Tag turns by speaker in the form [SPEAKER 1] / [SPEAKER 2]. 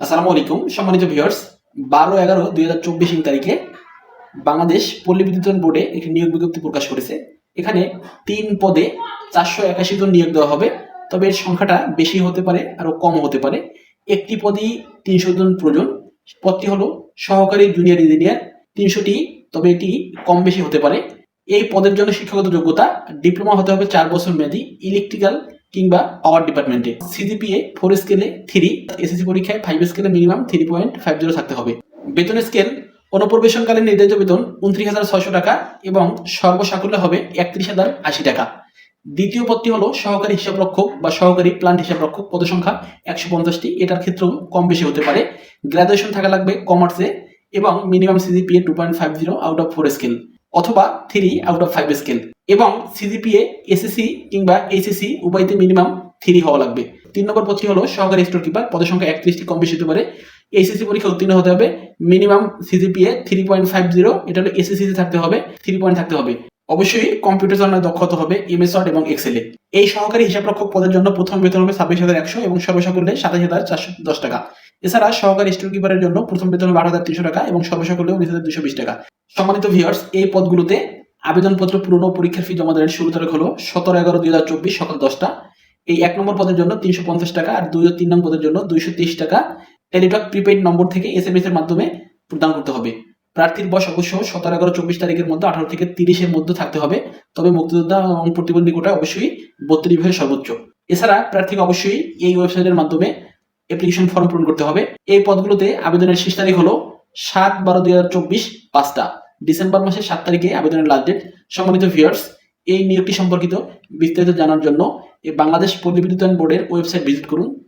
[SPEAKER 1] আসসালামু আলাইকুম, সম্মানিত ভিউয়ার্স, বারো এগারো দুই হাজার চব্বিশ তারিখে বাংলাদেশ পল্লী বিদ্যুতায়ন বোর্ডে একটি নিয়োগ বিজ্ঞপ্তি প্রকাশ করেছে। এখানে তিন পদে চারশো একাশি জন নিয়োগ দেওয়া হবে, তবে এর সংখ্যাটা বেশি হতে পারে, আরও কম হতে পারে। একটি পদই তিনশো জন প্রয়োজন, পদটি হলো সহকারী জুনিয়র ইঞ্জিনিয়ার তিনশোটি, তবে এটি কম বেশি হতে পারে। এই পদের জন্য শিক্ষাগত যোগ্যতা, ডিপ্লোমা হতে হবে চার বছর মেয়াদী, ইলেকট্রিক্যাল কিংবা পাওয়ার ডিপার্টমেন্টে সিজিপিএ ফোর স্কেলে থ্রি এসএসসি পরীক্ষায় ফাইভ স্কেলে minimum three point five zero থাকতে হবে। বেতন স্কেল অনুপ্রবেশনকালীন নির্ধারিত বেতন উনত্রিশ হাজার ছয়শো টাকা এবং সর্বসাকুল্যে হবে একত্রিশ হাজার আশি টাকা। দ্বিতীয় পদটি হলো সহকারী হিসাবরক্ষক বা সহকারী প্লান্ট হিসাবরক্ষক পদ সংখ্যা একশো পঞ্চাশটি। এটার ক্ষেত্রেও কম বেশি হতে পারে। গ্রাজুয়েশন থাকা লাগবে কমার্সে এবং minimum CGPA two point five zero out of four scale অথবা three out of five scale এবং সিজিপিএ এসএসসি কিংবা এইচএসসি উভয়তে মিনিমাম থ্রি হওয়া লাগবে। তিন নম্বর পদটি হলো সহকারী স্টোর কিপার পদের সংখ্যা একত্রিশটি, কম বেশি হতে পারে। এইচএসসি পরীক্ষা উত্তীর্ণ হতে হবে। Minimum CGPA three point five zero এটা হলো এসএসসি থাকতে হবে থ্রি পয়েন্ট থাকতে হবে। অবশ্যই কম্পিউটার চালানোর দক্ষতা হবে এমএস এবং এক্সেলে এই সহকারী হিসাবরক্ষক পদের জন্য প্রথম বেতন হবে ছাব্বিশ হাজার একশো এবং সর্বসাকুল্যে সাতাশ হাজার চারশো দশ টাকা। এছাড়া সহকারী স্টোর কিপারের জন্য প্রথম বেতন হবে আট হাজার তিনশো টাকা এবং সর্বসাকুল্যে উনিশ হাজার দুশো বিশ টাকা। সম্মানিত ভিউয়ার্স এই পদগুলোতে আবেদনপত্র পূরণ পরীক্ষার ফি জমা দেওয়ার শুরু তারিখ হলো সতেরো এগারো দুই হাজার চব্বিশ সকাল দশটা। এই এক নম্বর পদের জন্য তিনশো পঞ্চাশ টাকা আর দুই ও তিন নম্বর পদের জন্য দুইশো তেইশ টাকা। টেলিটক প্রিপেইড নম্বর থেকে এস এম এস এর মাধ্যমে প্রদান করতে হবে। প্রার্থীর বয়স অবশ্য সতেরো এগারো চব্বিশ তারিখের মধ্যে আঠারো থেকে তিরিশের মধ্যে থাকতে হবে। তবে মুক্তিযোদ্ধা এবং প্রতিবন্ধী কোটা অবশ্যই বত্রিশ ভাবে সর্বোচ্চ। এছাড়া প্রার্থীকে অবশ্যই এই ওয়েবসাইটের মাধ্যমে অ্যাপ্লিকেশন ফর্ম পূরণ করতে হবে। এই পদগুলোতে আবেদনের শেষ তারিখ হলো সাত বারো দুই হাজার চব্বিশ পাঁচটা। ডিসেম্বর মাসের সাত তারিখে আবেদনের লাস্ট ডেট সম্মানিত ভিউয়ার্স এই নিয়োগটি সম্পর্কিত বিস্তারিত জানার জন্য এই বাংলাদেশ পল্লী বোর্ডের ওয়েবসাইট ভিজিট করুন।